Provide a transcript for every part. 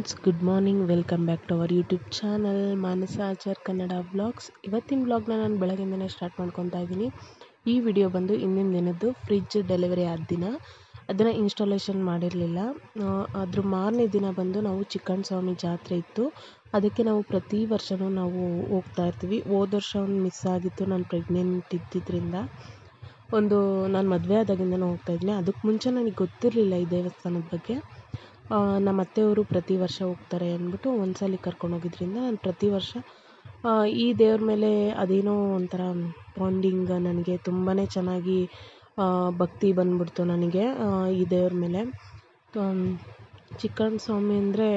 Friends good morning welcome back to our YouTube channel Manasa Achar Kannada blogs ಇವತ್ತಿನ ಬ್ಲಾಗ್ನ ನಾನು ಬೆಳಗಿಂದನೇ start ಮಾಡ್ಕೊತಾ ಇದ್ದೀನಿ ಈ ವಿಡಿಯೋ ಬಂದು ಇಂದಿನ ದಿನದ್ದು ಫ್ರಿಜ್ ಡೆಲಿವರಿ ಆದ ದಿನ. ಅದನ್ನು ಇನ್ಸ್ಟಾಲೇಷನ್ ಮಾಡಿರಲಿಲ್ಲ. ಅದ್ರ ಮಾರನೇ ದಿನ ಬಂದು ನಾವು ಚಿಕ್ಕಣ್ಣ ಸ್ವಾಮಿ ಜಾತ್ರೆ ಇತ್ತು. ಅದಕ್ಕೆ ನಾವು ಪ್ರತಿ ವರ್ಷವೂ ನಾವು ಹೋಗ್ತಾ ಇರ್ತೀವಿ. ಹೋದ ವರ್ಷ ಒಂದು ಮಿಸ್ ಆಗಿತ್ತು ನಾನು ಪ್ರೆಗ್ನೆಂಟ್ ಇದ್ದಿದ್ದರಿಂದ ಒಂದು ನಾನು ಮದುವೆ ಆದಾಗಿಂದನೂ ಹೋಗ್ತಾ ಇದ್ದೀನಿ ಅದಕ್ಕೆ ಮುಂಚೆ ನನಗೆ ಗೊತ್ತಿರಲಿಲ್ಲ ಈ ದೇವಸ್ಥಾನದ ಬಗ್ಗೆ. ನಮ್ಮ ಅತ್ತೆಯವರು ಪ್ರತಿ ವರ್ಷ ಹೋಗ್ತಾರೆ ಅಂದ್ಬಿಟ್ಟು ಒಂದು ಸಲ ಕರ್ಕೊಂಡೋಗಿದ್ರಿಂದ ನಾನು ಪ್ರತಿ ವರ್ಷ ಈ ದೇವ್ರ ಮೇಲೆ ಅದೇನೋ ಒಂಥರ ಬಾಂಡಿಂಗ್ ನನಗೆ ತುಂಬಾ ಚೆನ್ನಾಗಿ ಭಕ್ತಿ ಬಂದ್ಬಿಡ್ತು ನನಗೆ ಈ ದೇವ್ರ ಮೇಲೆ. ಚಿಕ್ಕಣ್ಣ ಸ್ವಾಮಿ ಅಂದರೆ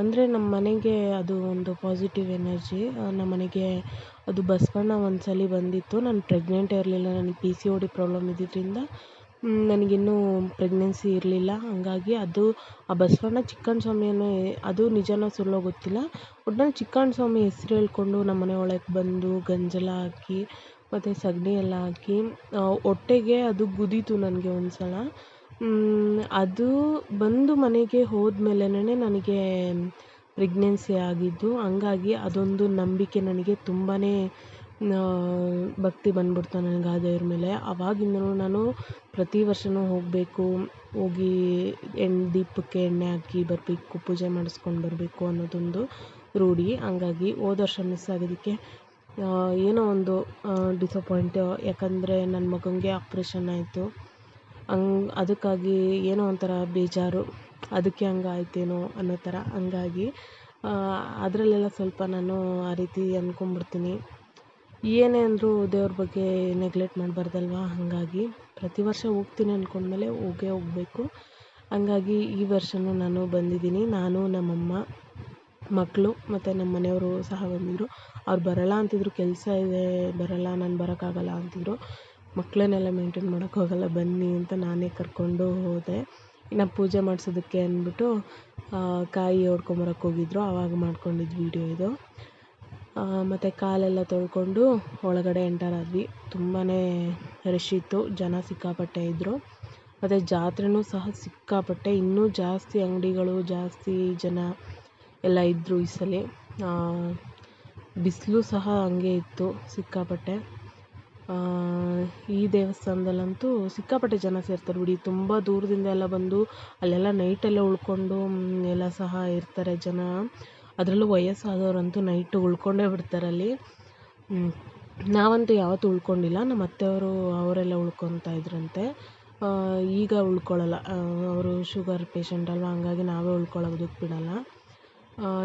ಅಂದರೆ ನಮ್ಮ ಮನೆಗೆ ಅದು ಒಂದು ಪಾಸಿಟಿವ್ ಎನರ್ಜಿ ನಮ್ಮ ಮನೆಗೆ ಅದು ಬಸವಣ್ಣ ಒಂದು ಸಲ ಬಂದಿತ್ತು. ನಾನು ಪ್ರೆಗ್ನೆಂಟೇ ಇರಲಿಲ್ಲ, ನನಗೆ P C O D problem ಇದ್ದಿದ್ದರಿಂದ ನನಗಿನ್ನೂ ಪ್ರೆಗ್ನೆನ್ಸಿ ಇರಲಿಲ್ಲ. ಹಾಗಾಗಿ ಅದು ಆ ಬಸವಣ್ಣ ಚಿಕ್ಕಣ್ಣ ಸ್ವಾಮಿಯನ್ನು ಅದು ನಿಜನೋ ಸುಳ್ಳೋ ಗೊತ್ತಿಲ್ಲ. ಒಟ್ನಲ್ಲಿ ಚಿಕ್ಕಣ್ಣ ಸ್ವಾಮಿ ಹೆಸ್ರು ಹೇಳ್ಕೊಂಡು ನಮ್ಮ ಮನೆ ಒಳಗೆ ಬಂದು ಗಂಜಲ ಹಾಕಿ, ಮತ್ತು ಸಗಣಿ ಎಲ್ಲ ಹಾಕಿ ಹೊಟ್ಟೆಗೆ ಅದು ಗುದೀತು ನನಗೆ ಒಂದು ಸಲ ಅದು ಬಂದು ಮನೆಗೆ ಹೋದ್ಮೇಲೆನೇ ನನಗೆ ಪ್ರೆಗ್ನೆನ್ಸಿ ಆಗಿದ್ದು, ಹಂಗಾಗಿ ಅದೊಂದು ನಂಬಿಕೆ ನನಗೆ ತುಂಬಾ ಭಕ್ತಿ ಬಂದ್ಬಿಡ್ತು ನನಗೆ ಆ ದೇವ್ರ ಮೇಲೆ. ಆವಾಗಿಂದನೂ ನಾನು ಪ್ರತಿ ವರ್ಷವೂ ಹೋಗಬೇಕು, ಹೋಗಿ ಎಣ್ಣೆ ದೀಪಕ್ಕೆ ಎಣ್ಣೆ ಹಾಕಿ ಬರಬೇಕು, ಪೂಜೆ ಮಾಡಿಸ್ಕೊಂಡು ಬರಬೇಕು ಅನ್ನೋದೊಂದು ರೂಢಿ. ಹಂಗಾಗಿ ಹೋದ ವರ್ಷ ಮಿಸ್ ಆಗಿದ್ದಕ್ಕೆ ಏನೋ ಒಂದು ಡಿಸಪಾಯಿಂಟ್ ಯಾಕಂದರೆ ನನ್ನ ಮಗನಿಗೆ ಆಪ್ರೇಷನ್ ಆಯಿತು. ಹಂಗ್, ಅದಕ್ಕಾಗಿ ಏನೋ ಒಂಥರ ಬೇಜಾರು. ಅದಕ್ಕೆ ಹಂಗಾಯ್ತೇನೋ ಅನ್ನೋ ಥರ. ಹಂಗಾಗಿ ಅದರಲ್ಲೆಲ್ಲ ಸ್ವಲ್ಪ ನಾನು ಆ ರೀತಿ ಅಂದ್ಕೊಂಬಿಡ್ತೀನಿ ಏನೇ ಅಂದರೂ ದೇವ್ರ ಬಗ್ಗೆ ನೆಗ್ಲೆಕ್ಟ್ ಮಾಡಬಾರ್ದಲ್ವಾ? ಹಾಗಾಗಿ ಪ್ರತಿ ವರ್ಷ ಹೋಗ್ತೀನಿ ಅಂದ್ಕೊಂಡ್ಮೇಲೆ ಹೋಗೇ ಹೋಗಬೇಕು. ಹಂಗಾಗಿ ಈ ವರ್ಷವೂ ನಾನು ಬಂದಿದ್ದೀನಿ. ನಾನು, ನಮ್ಮಮ್ಮ ಮಕ್ಕಳು ಮತ್ತು ನಮ್ಮ ಮನೆಯವರು ಸಹ ಬಂದಿದ್ದರು ಅವ್ರು ಬರೋಲ್ಲ ಅಂತಿದ್ರು, ಕೆಲಸ ಇದೆ, ಬರೋಲ್ಲ, ನಾನು ಬರೋಕ್ಕಾಗಲ್ಲ ಅಂತಿದ್ರು. ಮಕ್ಕಳನ್ನೆಲ್ಲ ಮೇಂಟೈನ್ ಮಾಡೋಕ್ಕಾಗಲ್ಲ, ಬನ್ನಿ ಅಂತ ನಾನೇ ಕರ್ಕೊಂಡು ಹೋದೆ. ಇನ್ನು ಪೂಜೆ ಮಾಡಿಸೋದಕ್ಕೆ ಅಂದ್ಬಿಟ್ಟು ಕಾಯಿ ಹೊಡ್ಕೊಂಬರಕ್ಕೆ ಹೋಗಿದ್ರು. ಆವಾಗ ಮಾಡ್ಕೊಂಡಿದ್ದು ವೀಡಿಯೋ ಇದು. ಮತ್ತು ಕಾಲೆಲ್ಲ ತೊಳ್ಕೊಂಡು ಒಳಗಡೆ ಎಂಟರ್ ಆದ್ವಿ. ತುಂಬಾ ರಶ್ ಇತ್ತು, ಜನ ಸಿಕ್ಕಾಪಟ್ಟೆ ಇದ್ದರು ಮತ್ತು ಜಾತ್ರೆಯೂ ಸಹ ಸಿಕ್ಕಾಪಟ್ಟೆ. ಇನ್ನೂ ಜಾಸ್ತಿ ಅಂಗಡಿಗಳು, ಜಾಸ್ತಿ ಜನ ಎಲ್ಲ ಇದ್ದರು ಈ ಸಲ. ಬಿಸಿಲು ಸಹ ಹಂಗೆ ಇತ್ತು, ಸಿಕ್ಕಾಪಟ್ಟೆ. ಈ ದೇವಸ್ಥಾನದಲ್ಲಂತೂ ಸಿಕ್ಕಾಪಟ್ಟೆ ಜನ ಸೇರ್ತಾರೆ ಬಿಡಿ. ತುಂಬ ದೂರದಿಂದ ಎಲ್ಲ ಬಂದು, ಅಲ್ಲೆಲ್ಲ ನೈಟೆಲ್ಲ ಉಳ್ಕೊಂಡು ಎಲ್ಲ ಸಹ ಇರ್ತಾರೆ ಜನ. ಅದರಲ್ಲೂ ವಯಸ್ಸಾದವರಂತೂ ನೈಟು ಉಳ್ಕೊಂಡೇ ಬಿಡ್ತಾರೆ ಅಲ್ಲಿ. ನಾವಂತೂ ಯಾವತ್ತೂ ಉಳ್ಕೊಂಡಿಲ್ಲ, ನಮ್ಮ ಅತ್ತೆಯವರು ಅವರೆಲ್ಲ ಉಳ್ಕೊತಾ ಇದ್ರಂತೆ. ಈಗ ಉಳ್ಕೊಳ್ಳಲ್ಲ ಅವರು ಶುಗರ್ ಪೇಷಂಟ್ ಅಲ್ವಾ, ಹಂಗಾಗಿ ನಾವೇ ಉಳ್ಕೊಳ್ಳೋದಕ್ಕೆ ಬಿಡಲ್ಲ.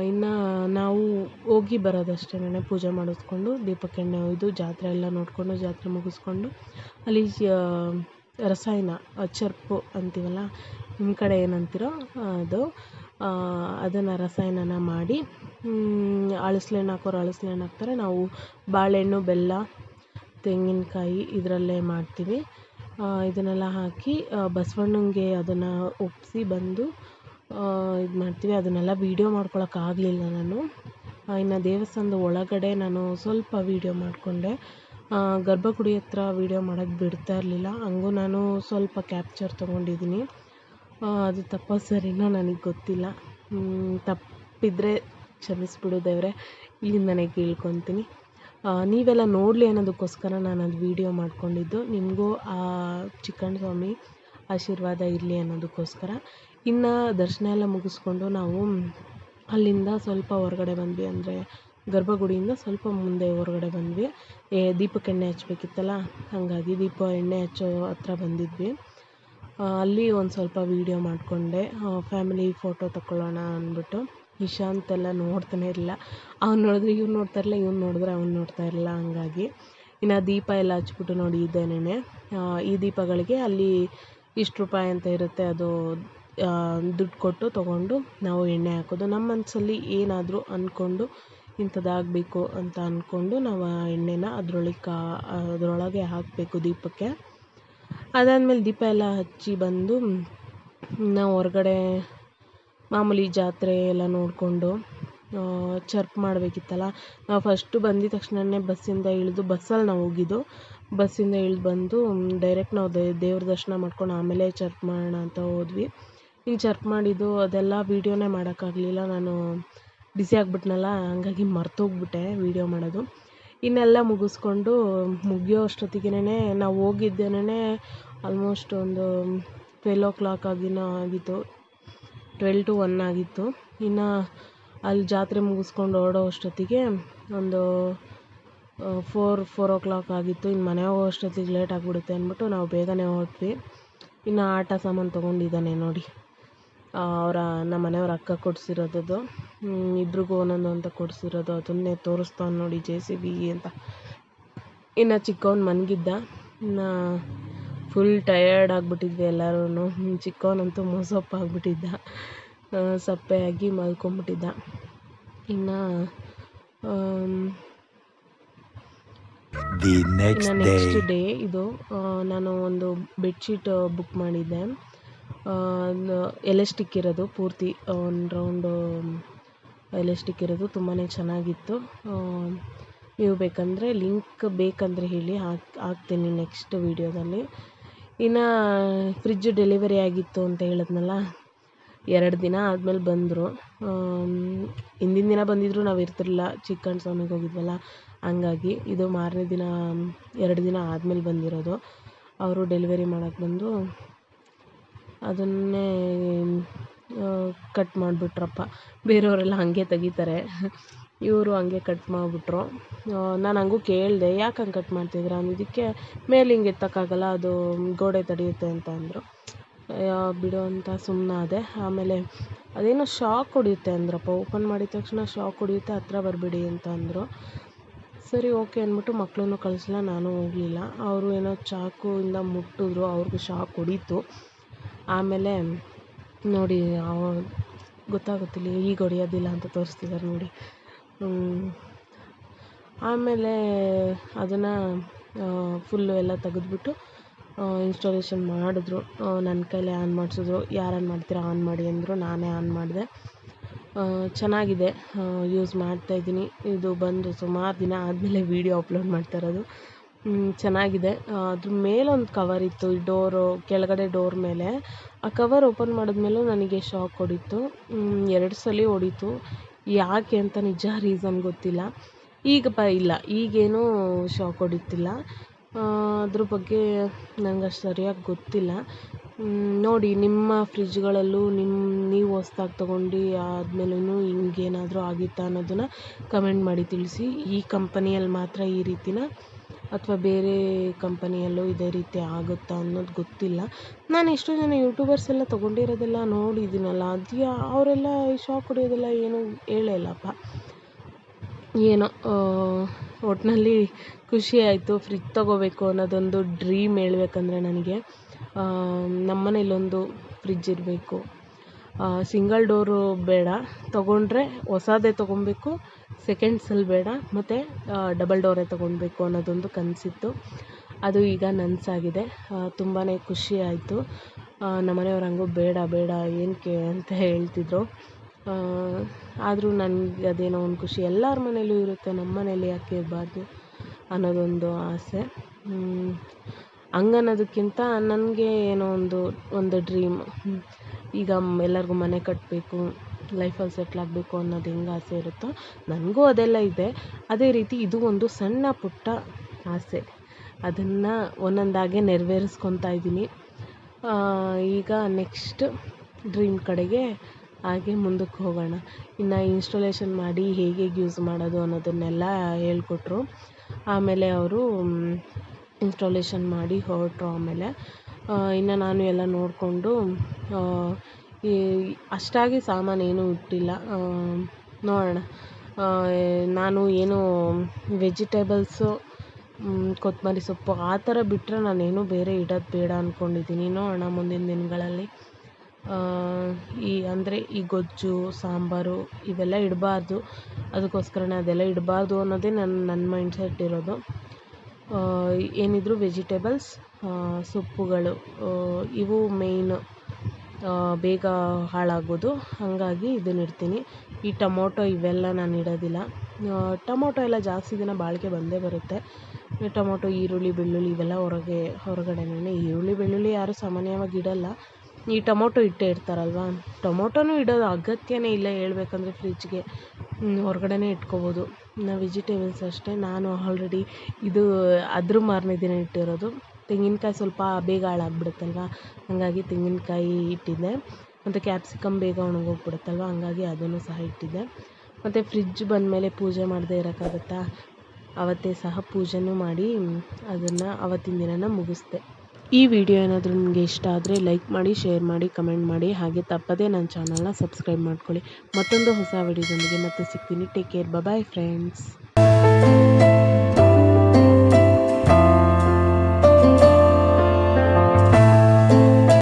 ಇನ್ನು ನಾವು ಹೋಗಿ ಬರೋದಷ್ಟೇನೆ ಪೂಜೆ ಮಾಡಿಸ್ಕೊಂಡು ದೀಪಕ್ಕೆ ಎಣ್ಣೆ ಒಯ್ದು, ಜಾತ್ರೆ ಎಲ್ಲ ನೋಡಿಕೊಂಡು, ಜಾತ್ರೆ ಮುಗಿಸ್ಕೊಂಡು, ಅಲ್ಲಿ ರಸಾಯನ ಚರ್ಪು ಅಂತೀವಲ್ಲ ನಿಮ್ಮ ಕಡೆ ಏನಂತೀರೋ ಅದು. ಅದನ್ನು ರಸಾಯನನ ಮಾಡಿ ಅಳಸ್ಲೆಣ್ಣು ಹಾಕೋರು ಅಳಸ್ಲೆಣ್ಣು ಹಾಕ್ತಾರೆ. ನಾವು ಬಾಳೆಹಣ್ಣು, ಬೆಲ್ಲ, ತೆಂಗಿನಕಾಯಿ ಇದರಲ್ಲೇ ಮಾಡ್ತೀವಿ. ಇದನ್ನೆಲ್ಲ ಹಾಕಿ ಬಸವಣ್ಣಂಗೆ ಅದನ್ನು ಒಪ್ಪಿಸಿ ಬಂದು ಇದು ಮಾಡ್ತೀವಿ. ಅದನ್ನೆಲ್ಲ ವೀಡಿಯೋ ಮಾಡ್ಕೊಳಕ್ಕಾಗಲಿಲ್ಲ ನಾನು. ಇನ್ನು ದೇವಸ್ಥಾನದ ಒಳಗಡೆ ನಾನು ಸ್ವಲ್ಪ ವೀಡಿಯೋ ಮಾಡಿಕೊಂಡೆ. ಗರ್ಭಗುಡಿ ಹತ್ರ ವೀಡಿಯೋ ಮಾಡೋಕ್ಕೆ ಬಿಡ್ತಾ ಇರಲಿಲ್ಲ. ಹಂಗೂ ನಾನು ಸ್ವಲ್ಪ ಕ್ಯಾಪ್ಚರ್ ತೊಗೊಂಡಿದ್ದೀನಿ. ಅದು ತಪ್ಪೋ ಸರಿನೋ ನನಗೆ ಗೊತ್ತಿಲ್ಲ. ತಪ್ಪಿದ್ದರೆ ಕ್ಷಮಿಸ್ಬಿಡು ದೇವರೇ. ನನಗೆ ಕೇಳ್ಕೊತೀನಿ. ನೀವೆಲ್ಲ ನೋಡಲಿ ಅನ್ನೋದಕ್ಕೋಸ್ಕರ ನಾನು ಅದು ವೀಡಿಯೋ ಮಾಡಿಕೊಂಡಿದ್ದು. ನಿಮಗೂ ಆ ಚಿಕ್ಕಣ್ಣ ಸ್ವಾಮಿ ಆಶೀರ್ವಾದ ಇರಲಿ ಅನ್ನೋದಕ್ಕೋಸ್ಕರ. ಇನ್ನು ದರ್ಶನ ಎಲ್ಲ ಮುಗಿಸ್ಕೊಂಡು ನಾವು ಅಲ್ಲಿಂದ ಸ್ವಲ್ಪ ಹೊರಗಡೆ ಬಂದ್ವಿ ಅಂದರೆ ಗರ್ಭಗುಡಿಯಿಂದ ಸ್ವಲ್ಪ ಮುಂದೆ ಹೊರಗಡೆ ಬಂದ್ವಿ. ಏ, ದೀಪಕ್ಕೆ ಎಣ್ಣೆ ಹಚ್ಚಬೇಕಿತ್ತಲ್ಲ ಹಾಗಾಗಿ ದೀಪ ಎಣ್ಣೆ ಹಚ್ಚೋ ಹತ್ರ ಬಂದಿದ್ವಿ. ಅಲ್ಲಿ ಒಂದು ಸ್ವಲ್ಪ ವೀಡಿಯೋ ಮಾಡಿಕೊಂಡೆ. ಫ್ಯಾಮಿಲಿ ಫೋಟೋ ತಗೊಳ್ಳೋಣ ಅಂದ್ಬಿಟ್ಟು. ಇಶಾಂತ್ ಎಲ್ಲ ನೋಡ್ತಾನೆ ಇರಲಿಲ್ಲ ಅವ್ನು ನೋಡಿದ್ರೆ ಇವ್ನು ನೋಡ್ತಾ ಇರಲಿಲ್ಲ, ಇವ್ನು ನೋಡಿದ್ರೆ ಅವ್ನು ನೋಡ್ತಾ ಇರಲಿಲ್ಲ ಹಂಗಾಗಿ. ಇನ್ನು ದೀಪ ಎಲ್ಲ ಹಚ್ಬಿಟ್ಟು ನೋಡಿ ಇದೇನೆ ಈ ದೀಪಗಳಿಗೆ ಅಲ್ಲಿ ಇಷ್ಟು ರೂಪಾಯಿ ಅಂತ ಇರುತ್ತೆ, ಅದು ದುಡ್ಡು ಕೊಟ್ಟು ತೊಗೊಂಡು ನಾವು ಎಣ್ಣೆ ಹಾಕೋದು. ನಮ್ಮ ಮನಸ್ಸಲ್ಲಿ ಏನಾದರೂ ಅಂದ್ಕೊಂಡು ಇಂಥದ್ದಾಗಬೇಕು ಅಂತ ಅಂದ್ಕೊಂಡು ನಾವು ಆ ಎಣ್ಣೆನ ಅದರೊಳಗೆ ಕಾ, ಅದರೊಳಗೆ ಹಾಕಬೇಕು ದೀಪಕ್ಕೆ. ಅದಾದಮೇಲೆ ದೀಪ ಎಲ್ಲ ಹಚ್ಚಿ ಬಂದು ನಾವು ಹೊರಗಡೆ ಮಾಮೂಲಿ ಜಾತ್ರೆ ಎಲ್ಲ ನೋಡಿಕೊಂಡು ಚರ್ಪ್ ಮಾಡಬೇಕಿತ್ತಲ್ಲ, ನಾವು ಫಸ್ಟು ಬಂದಿದ್ದ ತಕ್ಷಣನೇ ಬಸ್ಸಿಂದ ಇಳಿದು ಬಸ್ಸಲ್ಲಿ ನಾವು ಹೋಗಿದ್ದು. ಬಸ್ಸಿಂದ ಇಳ್ದು ಬಂದು ಡೈರೆಕ್ಟ್ ನಾವು ದೇವ್ರ ದರ್ಶನ ಮಾಡ್ಕೊಂಡು ಆಮೇಲೆ ಚರ್ಪ್ ಮಾಡೋಣ ಅಂತ ಹೋದ್ವಿ. ಈಗ ಚರ್ಪ್ ಮಾಡಿದ್ದು ಅದೆಲ್ಲ ವೀಡಿಯೋನೇ ಮಾಡೋಕ್ಕಾಗಲಿಲ್ಲ ನಾನು ಬಿಸಿ ಆಗಿಬಿಟ್ನಲ್ಲ, ಹಂಗಾಗಿ ಮರ್ತೋಗ್ಬಿಟ್ಟೆ ವೀಡಿಯೋ ಮಾಡೋದು. ಇನ್ನೆಲ್ಲ ಮುಗಿಸ್ಕೊಂಡು ಮುಗಿಯೋ ಅಷ್ಟೊತ್ತಿಗೇನೆ ನಾವು ಹೋಗಿದ್ದೇನೆ. ಆಲ್ಮೋಸ್ಟ್ ಒಂದು ಟ್ವೆಲ್ ಓ ಕ್ಲಾಕ್ ಆಗಿನ ಆಗಿತ್ತು. ಟ್ವೆಲ್ ಟು ಒನ್ ಆಗಿತ್ತು. ಇನ್ನು ಅಲ್ಲಿ ಜಾತ್ರೆ ಮುಗಿಸ್ಕೊಂಡು ಹೊರಡೋ ಅಷ್ಟೊತ್ತಿಗೆ ಒಂದು ಫೋರ್ ಫೋರ್ ಓ ಕ್ಲಾಕ್ ಆಗಿತ್ತು. ಇನ್ನು ಮನೆ ಹೋಗೋ ಅಷ್ಟೊತ್ತಿಗೆ ಲೇಟ್ ಆಗಿಬಿಡುತ್ತೆ ಅಂದ್ಬಿಟ್ಟು ನಾವು ಬೇಗನೆ ಹೊರಟ್ವಿ ಇನ್ನು ಆಟ ಸಾಮಾನು ತೊಗೊಂಡಿದ್ದಾನೆ ನೋಡಿ. ಅವರ ನಮ್ಮ ಮನೆಯವ್ರ ಅಕ್ಕ ಕೊಡಿಸಿರೋದದು. ಇಬ್ರಿಗೂ ಒಂದೊಂದು ಅಂತ ಕೊಡಿಸಿರೋದು. ಅದನ್ನೇ ತೋರಿಸ್ತಾವ್ನೆ ನೋಡಿ ಜೆ ಸಿ ಬಿ ಅಂತ. ಇನ್ನು ಚಿಕ್ಕವ್ನು ಮನ್ಗಿದ್ದ. ಇನ್ನು ಫುಲ್ ಟಯರ್ಡ್ ಆಗಿಬಿಟ್ಟಿದ್ವಿ ಎಲ್ಲರೂ ಚಿಕ್ಕವನಂತೂ ಮೋಸಪ್ಪ ಆಗಿಬಿಟ್ಟಿದ್ದ ಸಪ್ಪೆಯಾಗಿ ಮಲ್ಕೊಂಬಿಟ್ಟಿದ್ದ. ಇನ್ನು ನೆಕ್ಸ್ಟ್ ಡೇ ಇದು ನಾನು ಒಂದು ಬೆಡ್ಶೀಟ್ ಬುಕ್ ಮಾಡಿದ್ದೆ. ಆ, ಒಂದು ಎಲೆ ಸ್ಟಿಕ್ ಇರೋದು ಪೂರ್ತಿ ಒಂದು ರೌಂಡು ಎಲೆಸ್ಟಿಕ್ ಇರೋದು ತುಂಬಾ ಚೆನ್ನಾಗಿತ್ತು. ನೀವು ಬೇಕಂದರೆ ಲಿಂಕ್ ಬೇಕಂದರೆ ಹೇಳಿ ಹಾಕಿ ಹಾಕ್ತೀನಿ ನೆಕ್ಸ್ಟ್ ವೀಡಿಯೋದಲ್ಲಿ. ಇನ್ನು ಫ್ರಿಜ್ ಡೆಲಿವರಿ ಆಗಿತ್ತು ಅಂತ ಹೇಳಿದ್ನಲ್ಲ ಎರಡು ದಿನ ಆದಮೇಲೆ ಬಂದರು. ಹಿಂದಿನ ದಿನ ಬಂದಿದ್ದರು ನಾವು ಇರ್ತಿರಲಿಲ್ಲ ಚಿಕ್ಕಣ್ಣ ಸ್ವಾಮಿಗೆ ಹೋಗಿದ್ವಲ್ಲ ಹಂಗಾಗಿ ಇದು ಮಾರನೇ ದಿನ ಎರಡು ದಿನ ಆದಮೇಲೆ ಬಂದಿರೋದು. ಅವರು ಡೆಲಿವರಿ ಮಾಡೋಕೆ ಬಂದು ಅದನ್ನೇ ಕಟ್ ಮಾಡಿಬಿಟ್ರಪ್ಪ. ಬೇರೆಯವರೆಲ್ಲ ಹಾಗೆ ತೆಗಿತಾರೆ. ಇವರು ಹಾಗೆ ಕಟ್ ಮಾಡಿಬಿಟ್ರು. ನಾನು ಹಂಗೂ ಕೇಳಿದೆ, ಯಾಕೆ ಹಂಗೆ ಕಟ್ ಮಾಡ್ತಿದ್ದೀರಾ ಅಂದಿದ್ದಕ್ಕೆ ಮೇಲೆ ಹಿಂಗೆ ಎತ್ತೋಕ್ಕಾಗಲ್ಲ, ಅದು ಗೋಡೆ ತಡೆಯುತ್ತೆ ಅಂತ ಅಂದರು. ಬಿಡು ಅಂತ ಸುಮ್ಮನಾದೆ ಆಮೇಲೆ ಅದೇನೋ ಶಾಕ್ ಹೊಡಿಯುತ್ತೆ ಅಂದ್ರಪ್ಪ. ಓಪನ್ ಮಾಡಿದ ತಕ್ಷಣ ಶಾಕ್ ಹೊಡಿಯುತ್ತೆ, ಹತ್ರ ಬರಬೇಡಿ ಅಂತ ಅಂದರು. ಸರಿ, ಓಕೆ ಅಂದ್ಬಿಟ್ಟು ಮಕ್ಕಳನ್ನು ಕಳಿಸಲ್ಲ, ನಾನು ಹೋಗಲಿಲ್ಲ. ಅವರು ಏನೋ ಚಾಕುವಿಂದ ಮುಟ್ಟಿದ್ರು, ಅವ್ರಿಗೂ ಶಾಕ್ ಹೊಡೀತು. ಆಮೇಲೆ ನೋಡಿ, ಅವ ಗೊತ್ತಾಗುತ್ತಿಲ್ಲ, ಈಗ ಹೊಡಿಯೋದಿಲ್ಲ ಅಂತ ತೋರಿಸ್ತಿದ್ದಾರೆ ನೋಡಿ. ಆಮೇಲೆ ಅದನ್ನು ಫುಲ್ಲು ಎಲ್ಲ ತೆಗೆದ್ಬಿಟ್ಟು ಇನ್ಸ್ಟಾಲೇಷನ್ ಮಾಡಿದ್ರು. ನನ್ನ ಕೈಲೇ ಆನ್ ಮಾಡಿಸಿದ್ರು. ಯಾರು ಆನ್ ಮಾಡ್ತೀರಾ ಆನ್ ಮಾಡಿ ಅಂದರು. ನಾನೇ ಆನ್ ಮಾಡಿದೆ. ಚೆನ್ನಾಗಿದೆ. ಯೂಸ್ ಮಾಡ್ತಾಯಿದ್ದೀನಿ ಇದು ಬಂದು ಸುಮಾರು ದಿನ ಆದಮೇಲೆ ವೀಡಿಯೋ ಅಪ್ಲೋಡ್ ಮಾಡ್ತಾ ಇರೋದು. ಚೆನ್ನಾಗಿದೆ. ಅದ್ರ ಮೇಲೊಂದು ಕವರ್ ಇತ್ತು, ಈ ಡೋರು ಕೆಳಗಡೆ ಡೋರ್ ಮೇಲೆ. ಆ ಕವರ್ ಓಪನ್ ಮಾಡಿದ್ಮೇಲೂ ನನಗೆ ಶಾಕ್ ಹೊಡೀತು. ಎರಡು ಸಲ ಹೊಡೀತು. ಯಾಕೆ ಅಂತ ನಿಜ ರೀಸನ್ ಗೊತ್ತಿಲ್ಲ. ಈಗ ಪ, ಇಲ್ಲ. ಈಗೇನು ಶಾಕ್ ಹೊಡೀತಿಲ್ಲ. ಅದ್ರ ಬಗ್ಗೆ ನಂಗೆ ಅಷ್ಟು ಸರಿಯಾಗಿ ಗೊತ್ತಿಲ್ಲ. ನೋಡಿ, ನಿಮ್ಮ ಫ್ರಿಜ್ಗಳಲ್ಲೂ ನಿಮ್ಮ ನೀವು ಹೊಸ್ದಾಗಿ ತೊಗೊಂಡು ಆದ್ಮೇಲೂ ಹಿಂಗೇನಾದರೂ ಆಗಿತ್ತಾ ಅನ್ನೋದನ್ನು ಕಮೆಂಟ್ ಮಾಡಿ ತಿಳಿಸಿ. ಈ ಕಂಪನಿಯಲ್ಲಿ ಮಾತ್ರ ಈ ರೀತಿನ ಅಥವಾ ಬೇರೆ ಕಂಪನಿಯಲ್ಲೂ ಇದೇ ರೀತಿ ಆಗುತ್ತಾ ಅನ್ನೋದು ಗೊತ್ತಿಲ್ಲ. ನಾನು ಎಷ್ಟೋ ಜನ ಯೂಟ್ಯೂಬರ್ಸ್ ಎಲ್ಲ ತೊಗೊಂಡಿರೋದೆಲ್ಲ ನೋಡಿದ್ದೀನಲ್ಲ, ಅದು ಯಾ, ಅವರೆಲ್ಲ ಶಾಕ್ ಹೊಡೆಯೋದೆಲ್ಲ ಏನು ಹೇಳೇ ಇಲ್ಲಪ್ಪ ಏನೋ ಒಟ್ಟಿನಲ್ಲಿ ಖುಷಿ ಆಯಿತು ಫ್ರಿಜ್ ತೊಗೋಬೇಕು ಅನ್ನೋದೊಂದು ಡ್ರೀಮ್ ಹೇಳ್ಬೇಕಂದ್ರೆ ನನಗೆ. ನಮ್ಮ ಮನೇಲೊಂದು ಫ್ರಿಜ್ ಇರಬೇಕು. ಸಿಂಗಲ್ ಡೋರು ಬೇಡ. ತೊಗೊಂಡ್ರೆ ಹೊಸದೇ ತೊಗೊಬೇಕು. ಸೆಕೆಂಡ್ಸಲ್ಲಿ ಬೇಡ, ಮತ್ತು ಡಬಲ್ ಡೋರೇ ತಗೊಳ್ಬೇಕು ಅನ್ನೋದೊಂದು ಕನಸಿತ್ತು. ಅದು ಈಗ ನನಸಾಗಿದೆ. ತುಂಬಾ ಖುಷಿ ಆಯಿತು. ನಮ್ಮ ಮನೆಯವ್ರು ಹಂಗೂ ಬೇಡ ಬೇಡ ಏನಕ್ಕೆ ಅಂತ ಹೇಳ್ತಿದ್ರು. ಆದರೂ ನನಗೆ ಅದೇನೋ ಒಂದು ಖುಷಿ. ಎಲ್ಲರ ಮನೇಲೂ ಇರುತ್ತೆ ನಮ್ಮ ಮನೇಲಿ ಯಾಕೆ ಇರಬಾರ್ದು ಅನ್ನೋದೊಂದು ಆಸೆ. ಹಂಗನ್ನೋದಕ್ಕಿಂತ ನನಗೆ ಏನೋ ಒಂದು ಒಂದು ಡ್ರೀಮ್ ಈಗ ಎಲ್ಲರಿಗೂ ಮನೆ ಕಟ್ಟಬೇಕು ಲೈಫಲ್ಲಿ ಸೆಟ್ಲ್ ಆಗಬೇಕು ಅನ್ನೋದು ಹೆಂಗೆ ಆಸೆ ಇರುತ್ತೋ ನನಗೂ ಅದೆಲ್ಲ ಇದೆ. ಅದೇ ರೀತಿ ಇದು ಒಂದು ಸಣ್ಣ ಪುಟ್ಟ ಆಸೆ. ಅದನ್ನು ಒಂದೊಂದಾಗೆ ನೆರವೇರಿಸ್ಕೊತಾ ಇದ್ದೀನಿ. ಈಗ ನೆಕ್ಸ್ಟ್ ಡ್ರೀಮ್ ಕಡೆಗೆ ಹಾಗೆ ಮುಂದಕ್ಕೆ ಹೋಗೋಣ. ಇನ್ನು ಇನ್ಸ್ಟಾಲೇಷನ್ ಮಾಡಿ ಹೇಗೆ ಯೂಸ್ ಮಾಡೋದು ಅನ್ನೋದನ್ನೆಲ್ಲ ಹೇಳ್ಕೊಟ್ರು. ಆಮೇಲೆ ಅವರು ಇನ್ಸ್ಟಾಲೇಷನ್ ಮಾಡಿ ಹೊರಟ್ರು ಆಮೇಲೆ. ಇನ್ನು ನಾನು ಎಲ್ಲ ನೋಡಿಕೊಂಡು ಈ ಅಷ್ಟಾಗಿ ಸಾಮಾನು ಏನೂ ಇಟ್ಟಿಲ್ಲ ನೋಡೋಣ. ನಾನು ಏನು ವೆಜಿಟೇಬಲ್ಸು ಕೊತ್ತಂಬರಿ ಸೊಪ್ಪು ಆ ಥರ ಬಿಟ್ಟರೆ ನಾನೇನು ಬೇರೆ ಇಡೋದು ಬೇಡ ಅಂದ್ಕೊಂಡಿದ್ದೀನಿ ನೋಡೋಣ ಮುಂದಿನ ದಿನಗಳಲ್ಲಿ. ಈ ಅಂದರೆ ಈ ಗೊಜ್ಜು, ಸಾಂಬಾರು ಇವೆಲ್ಲ ಇಡಬಾರ್ದು. ಅದಕ್ಕೋಸ್ಕರನೇ ಅದೆಲ್ಲ ಇಡಬಾರ್ದು ಅನ್ನೋದೇ ನನ್ನ ನನ್ನ ಮೈಂಡ್ಸೆಟ್ ಇರೋದು. ಏನಿದ್ರೂ ವೆಜಿಟೇಬಲ್ಸ್ ಸೊಪ್ಪುಗಳು ಇವು ಮೇಯ್ನು. ಬೇಗ ಹಾಳಾಗೋದು. ಹಾಗಾಗಿ ಇದನ್ನ ಇಡ್ತೀನಿ. ಈ ಟೊಮೊಟೊ ಇವೆಲ್ಲ ನಾನು ಇಡೋದಿಲ್ಲ. ಟೊಮೊಟೊ ಎಲ್ಲ ಜಾಸ್ತಿ ದಿನ ಬಾಳಿಕೆ ಬಂದೇ ಬರುತ್ತೆ. ಟೊಮೊಟೊ, ಈರುಳ್ಳಿ, ಬೆಳ್ಳುಳ್ಳಿ ಇವೆಲ್ಲ ಹೊರಗೆ ಹೊರಗಡೆನೇ ಈರುಳ್ಳಿ, ಬೆಳ್ಳುಳ್ಳಿ ಯಾರೂ ಸಾಮಾನ್ಯವಾಗಿ ಇಡೋಲ್ಲ. ಈ ಟೊಮೊಟೊ ಇಟ್ಟೇ ಇರ್ತಾರಲ್ವಾ? ಟೊಮೊಟೊನೂ ಇಡೋದು ಅಗತ್ಯನೇ ಇಲ್ಲ ಹೇಳ್ಬೇಕಂದ್ರೆ ಫ್ರಿಜ್ಗೆ. ಹೊರಗಡೆನೇ ಇಟ್ಕೋಬೋದು. ನಾ ವೆಜಿಟೇಬಲ್ಸ್ ಅಷ್ಟೇ. ನಾನು ಆಲ್ರೆಡಿ ಇದು ಅದ್ರ ಮಾರನೇ ದಿನ ಇಟ್ಟಿರೋದು. ತೆಂಗಿನಕಾಯಿ ಸ್ವಲ್ಪ ಬೇಗ ಹಾಳಾಗ್ಬಿಡುತ್ತಲ್ವ? ಹಾಗಾಗಿ ತೆಂಗಿನಕಾಯಿ ಇಟ್ಟಿದ್ದೆ. ಮತ್ತು ಕ್ಯಾಪ್ಸಿಕಮ್ ಬೇಗ ಒಣಗೋಗ್ಬಿಡುತ್ತಲ್ವ? ಹಂಗಾಗಿ ಅದನ್ನು ಸಹ ಇಟ್ಟಿದ್ದೆ. ಮತ್ತು ಫ್ರಿಜ್ ಬಂದಮೇಲೆ ಪೂಜೆ ಮಾಡದೇ ಇರೋಕ್ಕಾಗತ್ತಾ? ಅವತ್ತೇ ಸಹ ಪೂಜೆನೂ ಮಾಡಿ, ಅದನ್ನು ಅವತ್ತಿನ ದಿನನ ಮುಗಿಸ್ದೆ. ಈ ವಿಡಿಯೋ ಏನಾದರೂ ನಿಮಗೆ ಇಷ್ಟ ಆದರೆ ಲೈಕ್ ಮಾಡಿ ಶೇರ್ ಮಾಡಿ ಕಮೆಂಟ್ ಮಾಡಿ, ಹಾಗೆ ತಪ್ಪದೇ ನನ್ನ ಚಾನಲ್ನ ಸಬ್ಸ್ಕ್ರೈಬ್ ಮಾಡ್ಕೊಳ್ಳಿ. ಮತ್ತೊಂದು ಹೊಸ ವಿಡಿಯೋದೊಂದಿಗೆ ಮತ್ತೆ ಸಿಗ್ತೀನಿ. Take care bye friends